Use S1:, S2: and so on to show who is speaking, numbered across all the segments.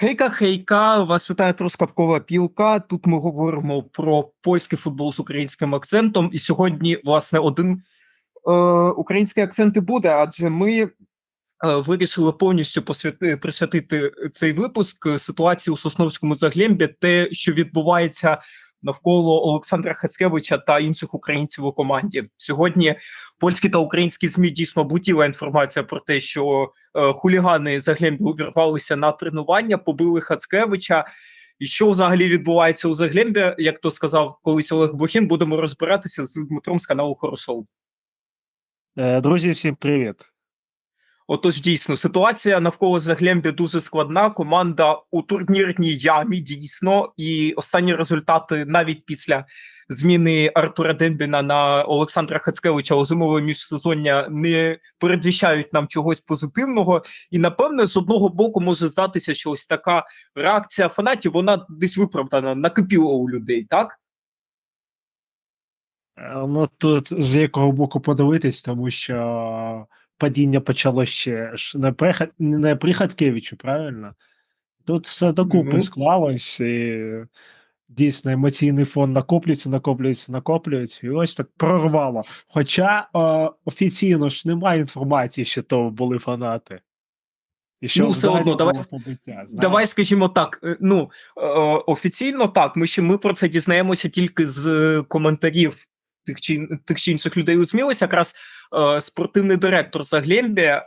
S1: Хейка, хейка, вас вітає Трускавкова пілка. Тут ми говоримо про польський футбол з українським акцентом. І сьогодні, власне, один е, український акцент і буде, адже ми е, вирішили повністю посвяти, присвятити цей випуск ситуації у Сосновському заглембі, те, що відбувається навколо Олександра Хацкевича та інших українців у команді. Сьогодні польські та українські змі дійсно бутіла інформація про те, що е, хулігани Заглембі увірвалися на тренування, побили Хацкевича. І що взагалі відбувається у Заглембі, як то сказав колись Олег Блохін, будемо розбиратися з Дмитром з каналу Хорошоу.
S2: Е, Друзі, всім привіт.
S1: Отож, дійсно, ситуація навколо Заглембі дуже складна. Команда у турнірній ямі дійсно, і останні результати навіть після зміни Артура Дембіна на Олександра Хацкевича у зимове міжсезоння не передвіщають нам чогось позитивного. І напевне, з одного боку може здатися, що ось така реакція фанатів вона десь виправдана, накипіла у людей, так?
S2: Е, Ну тут з якого боку подивитись, тому що падіння почало ще ж не прихад, не при Хаткевичу, правильно? Тут все докупи
S1: Ну.
S2: склалось, і дійсно емоційний фон накоплюється, накоплюється, накоплюється, і ось так прорвало. Хоча е, офіційно ж немає інформації, що то були фанати. І що
S1: Ну, все одно, давай
S2: побиття.
S1: Давай скажімо так. е, Ну е, офіційно так. Ми ще ми про це дізнаємося тільки з коментарів тих чи тих чи інших людей у ЗМІ. Якраз е, спортивний директор Заглембі е,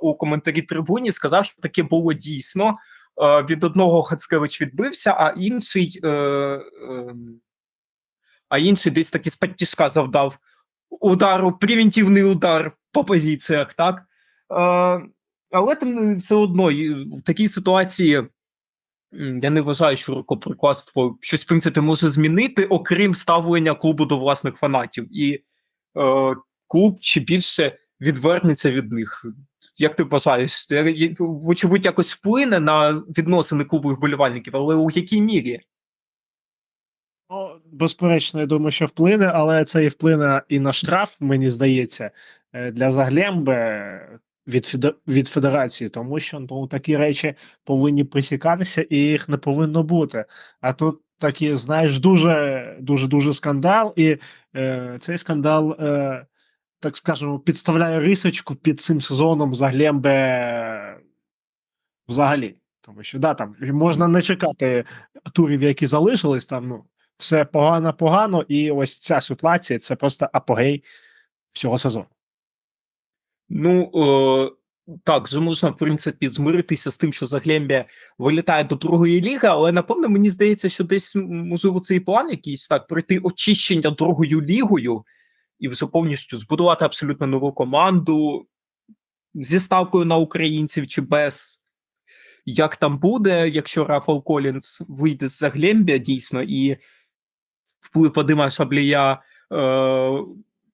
S1: у коментарі трибуні сказав, що таке було дійсно. Е, від одного Хацкевич відбився, а інший, е, е, а інший десь таки з підтяжка завдав удару, превентивний удар по позиціях, так. Е, але тим все одно в такій ситуації я не вважаю, що рукоприкладство щось в принципі може змінити, окрім ставлення клубу до власних фанатів. І е, клуб чи більше відвернеться від них. Як ти вважаєш, вочевидь якось вплине на відносини клубу і вболівальників, але у якій мірі?
S2: Ну, безперечно, я думаю, що вплине, але це і вплине і на штраф, мені здається, е, для Заглемби від, від федерації, тому що ну, такі речі повинні присікатися і їх не повинно бути. А тут такий, знаєш, дуже дуже дуже скандал, і е, цей скандал, е, так скажемо, підставляє рисочку під цим сезоном Заглембе взагалі. Тому що да, там можна не чекати турів, які залишились там. Ну, все погано, погано, і ось ця ситуація це просто апогей всього сезону.
S1: Ну е, так, вже можна в принципі змиритися з тим, що Заглембія вилітає до другої ліги, але напевно мені здається, що десь можливо цей план якийсь так пройти очищення другою лігою і вже повністю збудувати абсолютно нову команду зі ставкою на українців чи без. Як там буде, якщо Рафал Колінс вийде з Заглембія дійсно і вплив Вадима Шаблія е,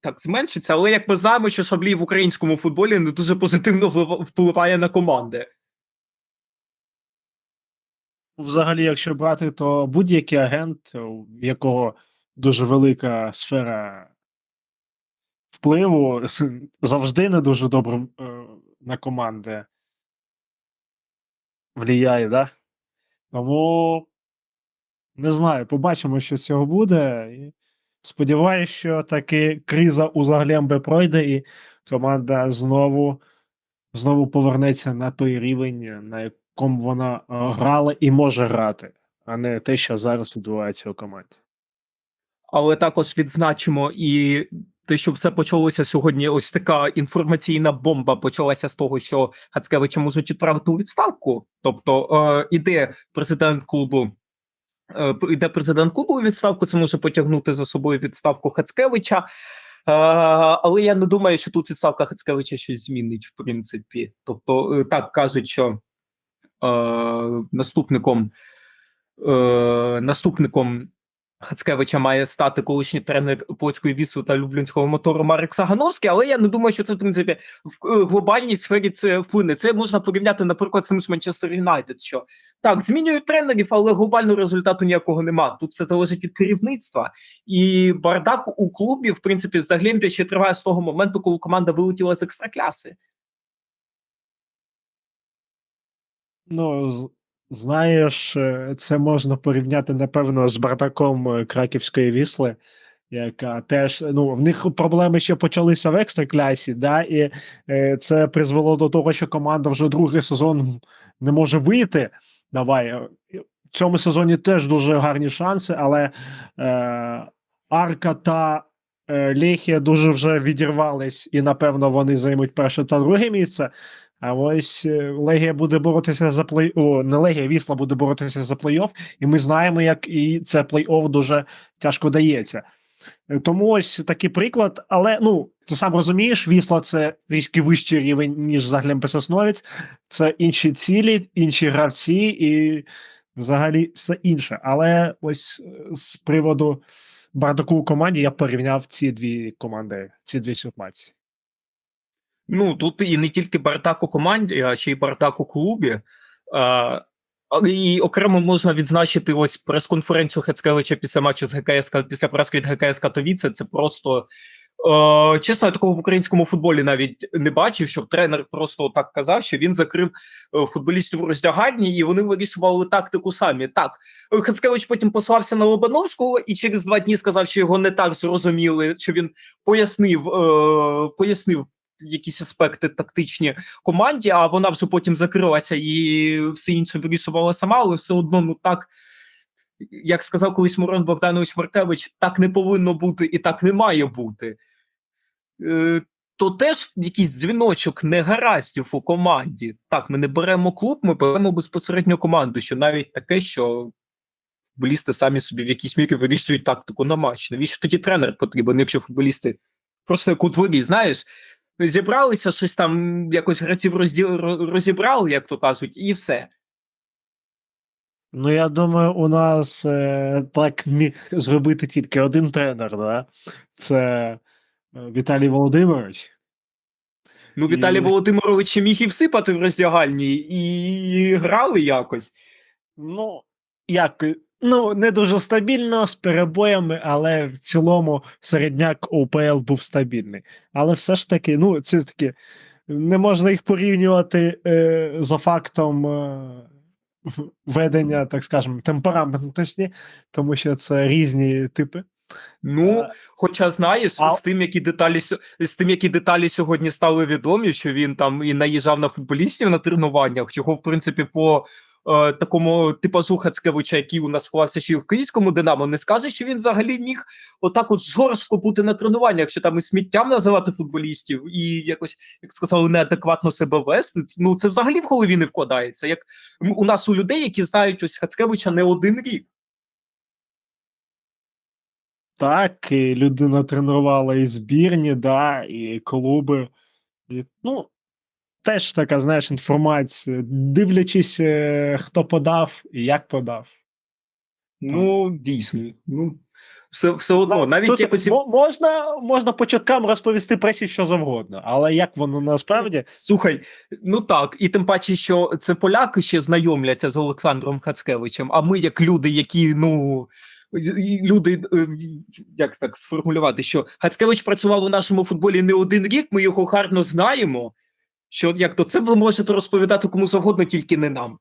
S1: так зменшиться, але як ми знаємо, що Шаблій в українському футболі не дуже позитивно впливає на команди.
S2: Взагалі, якщо брати, то будь-який агент, у якого дуже велика сфера впливу, завжди не дуже добре е, на команди влияє, да? Тому не знаю, побачимо, що з цього буде. І сподіваюся, що таки криза у Заглембе пройде, і команда знову, знову повернеться на той рівень, на якому вона е, грала і може грати, а не те, що зараз відбувається у команді.
S1: Але також відзначимо і те, що все почалося сьогодні. Ось така інформаційна бомба почалася з того, що Хацкевича можуть відправити у відставку. Тобто е, іде президент клубу. Е, Іде президент клубу у відставку, це може потягнути за собою відставку Хацкевича. Е, але я не думаю, що тут відставка Хацкевича щось змінить, в принципі. Тобто, е, так кажуть, що е, наступником, е, наступником Хацкевича має стати колишній тренер польської вісу та люблінського мотору Марек Сагановський, але я не думаю, що це в принципі в е, глобальній сфері це вплине. Це можна порівняти, наприклад, з тим ж Манчестер Юнайтед. Що так змінюють тренерів, але глобального результату ніякого нема. Тут все залежить від керівництва. І бардак у клубі, в принципі, в Заглембі ще триває з того моменту, коли команда вилетіла з екстракляси.
S2: Ну, з- Знаєш, е, це можна порівняти, напевно, з бардаком е, Краківської Вісли, яка теж ну, в них проблеми ще почалися в екстраклясі, да, і е, це призвело до того, що команда вже другий сезон не може вийти. Давай. В цьому сезоні теж дуже гарні шанси, але е, Арка та Лехія дуже вже відірвались, і напевно вони займуть перше та друге місце. А ось е, Легія буде боротися за плей. О, не Легія, Вісла буде боротися за плей-офф, і ми знаємо, як і це плей-офф дуже тяжко дається. Е, Тому ось такий приклад. Але ну ти сам розумієш, Вісла це трішки вищий рівень, ніж Заглемпе Сосновець. Це інші цілі, інші гравці і взагалі все інше. Але ось е, з приводу бардаку у команді я порівняв ці дві команди, ці дві ситуації.
S1: Ну, тут і не тільки бардак у команді, а ще й бардак у клубі. І окремо можна відзначити ось прес-конференцію Хецкевича після матчу з ГКС, після поразки від ГКС Катовіце. Це просто. Чесно, я такого в українському футболі навіть не бачив, щоб тренер просто так казав, що він закрив е, футболістів у роздягальні, і вони вирішували тактику самі. Так, Хацкевич потім послався на Лобановського і через два дні сказав, що його не так зрозуміли, що він пояснив, е, пояснив якісь аспекти тактичні команді, а вона вже потім закрилася і все інше вирішувала сама, але все одно, ну так. Як сказав колись Мурон Богданович Маркевич, так не повинно бути і так не має бути. Е, то теж якийсь дзвіночок негараздів у команді. Так, ми не беремо клуб, ми беремо безпосередньо команду, що навіть таке, що футболісти самі собі в якійсь мірі вирішують тактику на матч. Навіщо тоді тренер потрібен, якщо футболісти просто як у дворі, знаєш, зібралися, щось там якось гравців розділ, розібрали, як то кажуть, і все.
S2: Ну, я думаю, у нас е, так міг зробити тільки один тренер, да? це е, Віталій Володимирович.
S1: Ну,
S2: І-
S1: Віталій Володимирович міг і всипати в роздягальні, і грали якось.
S2: Ну, як, ну, не дуже стабільно, з перебоями, але в цілому середняк ОПЛ був стабільний. Але все ж таки, ну, це таки, не можна їх порівнювати е, за фактом е, ведення, так скажемо, темпераментності, тому що це різні типи.
S1: Ну,
S2: Е,
S1: хоча знаєш,
S2: а-
S1: з тим, які деталі з тим, які деталі сьогодні стали відомі, що він там і наїжджав на футболістів на тренуваннях, його, в принципі, по такому типажу Хацкевича, який у нас склався ще й в київському Динамо, не скаже, що він взагалі міг отак от жорстко бути на тренуваннях, що там і сміттям називати футболістів, і якось, як сказали, неадекватно себе вести. Ну це взагалі в голові не вкладається. Як у нас у людей, які знають ось Хацкевича не один рік.
S2: Так, і людина тренувала і збірні, да, і клуби. І, ну, теж така, знаєш, інформація, дивлячись, е, хто подав і як подав.
S1: Ну, дійсно. Ну, все, все одно, навіть
S2: Тут
S1: якось.
S2: можна, можна по чуткам розповісти пресі що завгодно, але як воно насправді,
S1: Слухай, ну так, і тим паче, що це поляки ще знайомляться з Олександром Хацкевичем, а ми, як люди, які, ну. Люди, е, як так сформулювати, що Хацкевич працював у нашому футболі не один рік, ми його гарно знаємо. Що як то це ви можете розповідати кому завгодно, тільки не нам.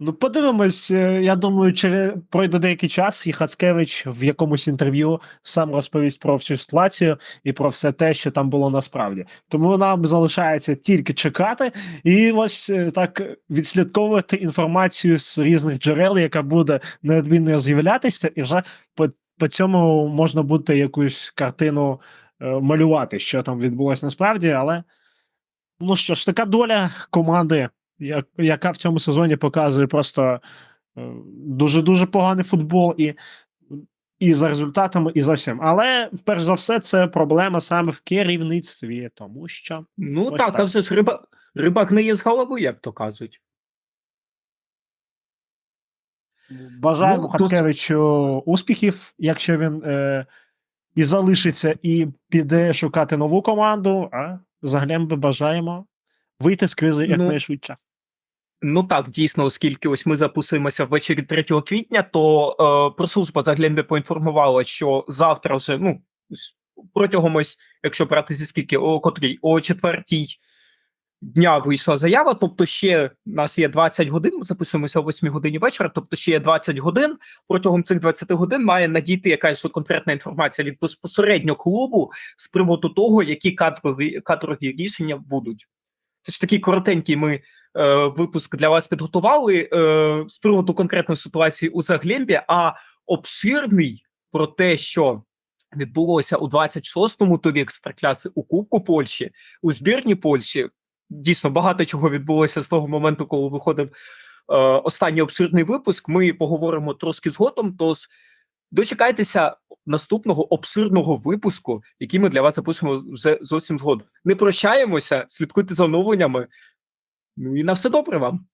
S2: ну подивимось, е, я думаю, через пройде деякий час, і Хацкевич в якомусь інтерв'ю сам розповість про всю ситуацію і про все те, що там було насправді. Тому нам залишається тільки чекати і ось е, так відслідковувати інформацію з різних джерел, яка буде неодмінно з'являтися, і вже по, по цьому можна буде якусь картину е, малювати, що там відбулося насправді, але ну що ж, така доля команди, яка в цьому сезоні показує просто дуже дуже поганий футбол і, і за результатами, і за всім. Але перш за все, це проблема саме в керівництві, тому що
S1: Ну
S2: Ось
S1: так,
S2: так.
S1: а вже ж риба, риба гниє з голови, як то кажуть.
S2: бажаємо
S1: Ну, дос-
S2: Хацкевичу успіхів, якщо він е, і залишиться, і піде шукати нову команду. А загалом бажаємо вийти з кризи
S1: Ну,
S2: якнайшвидше.
S1: Ну так, дійсно, оскільки ось ми записуємося ввечері 3 квітня, то е, прес-служба Загляньбе поінформувала, що завтра вже, ну, протягом ось, якщо брати зі скільки, о котрій, о четвертій дня вийшла заява. Тобто, ще у нас є 20 годин. Ми записуємося о 8 годині вечора. Тобто, ще є 20 годин. Протягом цих 20 годин має надійти якась конкретна інформація від безпосередньо клубу з приводу того, які кадрові кадрові рішення будуть. Це ж такий коротенький ми е, випуск для вас підготували е, з приводу конкретної ситуації у Заглембі, а обширний про те, що відбулося у 26-му турі екстракляси у Кубку Польщі, у збірні Польщі. Дійсно, багато чого відбулося з того моменту, коли виходив е, останній обширний випуск. Ми поговоримо трошки згодом. Тож дочекайтеся наступного обширного випуску, який ми для вас запишемо вже зовсім згодом. Не прощаємося, слідкуйте за оновленнями. Ну і на все добре вам.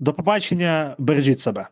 S2: До побачення, бережіть себе.